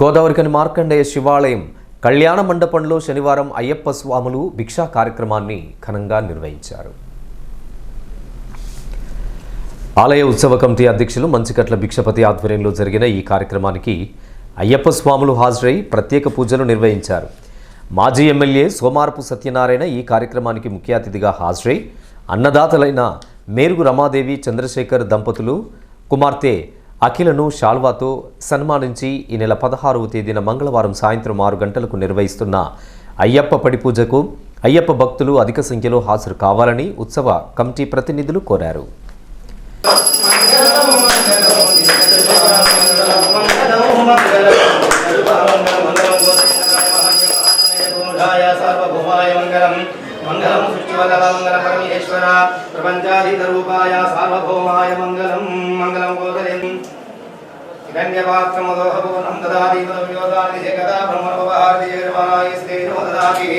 గోదావరికని మార్కండేయ శివాలయం కళ్యాణ మండపంలో శనివారం అయ్యప్ప స్వాములు భిక్షా కార్యక్రమాన్ని ఘనంగా నిర్వహించారు. ఆలయ ఉత్సవ కమిటీ అధ్యక్షులు మంచికట్ల భిక్షపతి ఆధ్వర్యంలో జరిగిన ఈ కార్యక్రమానికి అయ్యప్ప స్వాములు హాజరై ప్రత్యేక పూజలు నిర్వహించారు. మాజీ ఎమ్మెల్యే సోమారపు సత్యనారాయణ ఈ కార్యక్రమానికి ముఖ్య అతిథిగా హాజరై అన్నదాతలైన మేరుగు రమాదేవి చంద్రశేఖర్ దంపతులు కుమార్తె అఖిలను షాల్వాతో సన్మానించి ఈ నెల పదహారవ తేదీన మంగళవారం సాయంత్రం ఆరు గంటలకు నిర్వహిస్తున్న అయ్యప్ప పడి పూజకు అయ్యప్ప భక్తులు అధిక సంఖ్యలో హాజరు కావాలని ఉత్సవ కమిటీ ప్రతినిధులు కోరారు మంగళం మంగళం సృష్టివల్లభ మంగళ పరమేశ్వర ప్రపంచాధితరూపాయ సార్వభౌమాయ మంగళం మంగళం గోదరేం హిరణ్యపాత్రమదోహపూర్ణం దదాతి తదవ్యోదాని జగదా దదాతి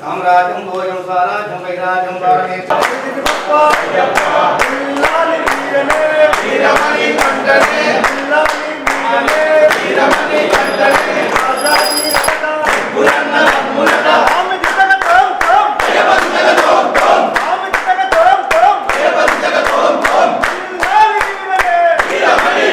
సామ్రాజ్యం భోజం స్వరాజ్యం వైరాజ్యం Amen.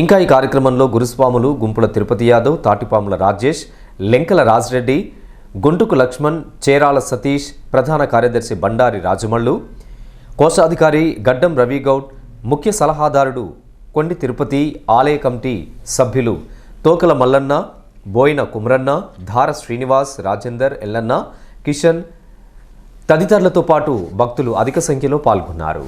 ఇంకా ఈ కార్యక్రమంలో గురుస్వాములు గుంపుల తిరుపతి యాదవ్ తాటిపాముల రాజేష్ లెంకల రాజిరెడ్డి గుంటుకు లక్ష్మణ్ చేరాల సతీష్ ప్రధాన కార్యదర్శి బండారి రాజమల్లు కోశాధికారి గడ్డం రవిగౌడ్ ముఖ్య సలహాదారుడు కొండి తిరుపతి ఆలయ కమిటీ సభ్యులు తోకల మల్లన్న బోయిన కుమరన్న ధార శ్రీనివాస్ రాజేందర్ ఎల్లన్న కిషన్ తదితరులతో పాటు భక్తులు అధిక సంఖ్యలో పాల్గొన్నారు.